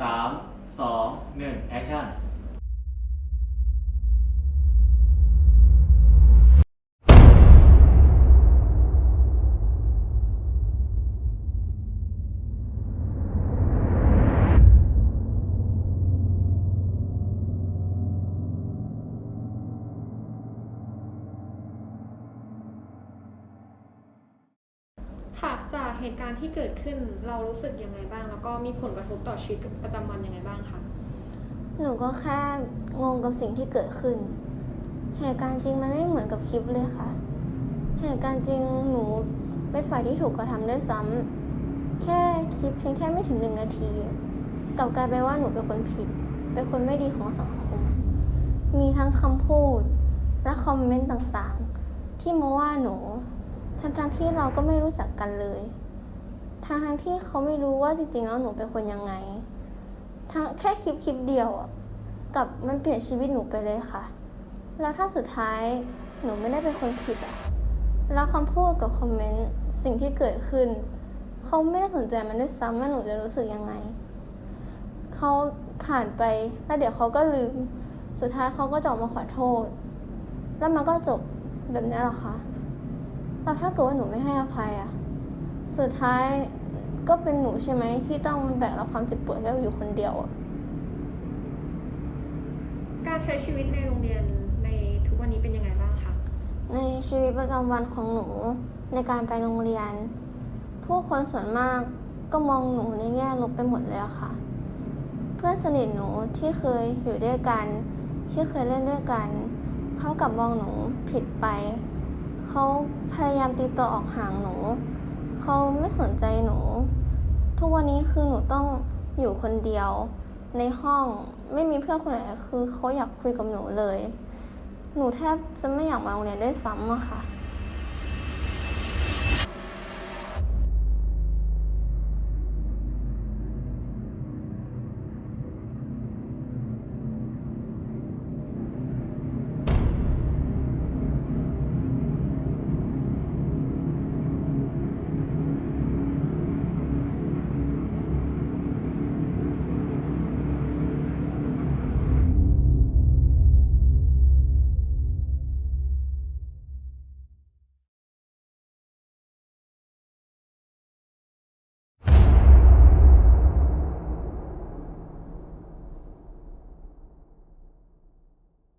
สามส เหตุการณ์ที่เกิดขึ้นเรารู้สึกยังไงบ้าง แล้วก็มีผลกระทบต่อชีวิตประจำวันยังไงบ้างคะหนูก็แค่งงกับสิ่งที่เกิดขึ้น เหตุการณ์จริงมันไม่เหมือนกับคลิปเลยค่ะ เหตุการณ์จริงหนูเป็นฝ่ายที่ถูกกระทำด้วยซ้ำแค่คลิปเพียงแค่ไม่ถึงหนึ่งนาทีกลับกลายเป็นว่าหนูเป็นคนผิด เป็นคนไม่ดีของสังคม มีทั้งคำพูดและคอมเมนต์ต่างๆ ที่มาว่าหนู ทั้งๆที่เราก็ไม่รู้จักกันเลย ทั้งที่เขาไม่รู้ว่าจริงๆแล้วหนูเป็นคนยังไงทั้งแค่คลิปคลิปเดียวอะกับมันเปลี่ยนชีวิตหนูไปเลยค่ะ แล้วถ้าสุดท้ายหนูไม่ได้เป็นคนผิดอะแล้วคำพูดกับคอมเมนต์สิ่งที่เกิดขึ้น เขาไม่ได้สนใจมันด้วยซ้ำว่าหนูจะรู้สึกยังไง เขาผ่านไปแล้วเดี๋ยวเขาก็ลืม สุดท้ายเขาก็จะออกมาขอโทษ แล้วมันก็จบแบบนี้หรอคะแล้วถ้าเกิดว่าหนูไม่ให้อภัยอะ สุดท้ายก็เป็นหนูใช่ไหมที่ต้องแบกรับความเจ็บปวดแค่อยู่คนเดียวอะการใช้ชีวิตในโรงเรียนในทุกวันนี้เป็นยังไงบ้างคะ ในชีวิตประจำวันของหนูในการไปโรงเรียน ผู้คนส่วนมากก็มองหนูในแง่ลบไปหมดเลยอะค่ะ เพื่อนสนิทหนูที่เคยอยู่ด้วยกัน ที่เคยเล่นด้วยกัน เขากลับมองหนูผิดไป เขาพยายามตีตัวออกห่างหนู เขาไม่สนใจหนู ทุกวันนี้คือหนูต้องอยู่คนเดียว ในห้องไม่มีเพื่อนคนไหนคือเขาอยากคุยกับหนูเลย หนูแทบจะไม่อยากมาโรงเรียนได้ซ้ำอะค่ะ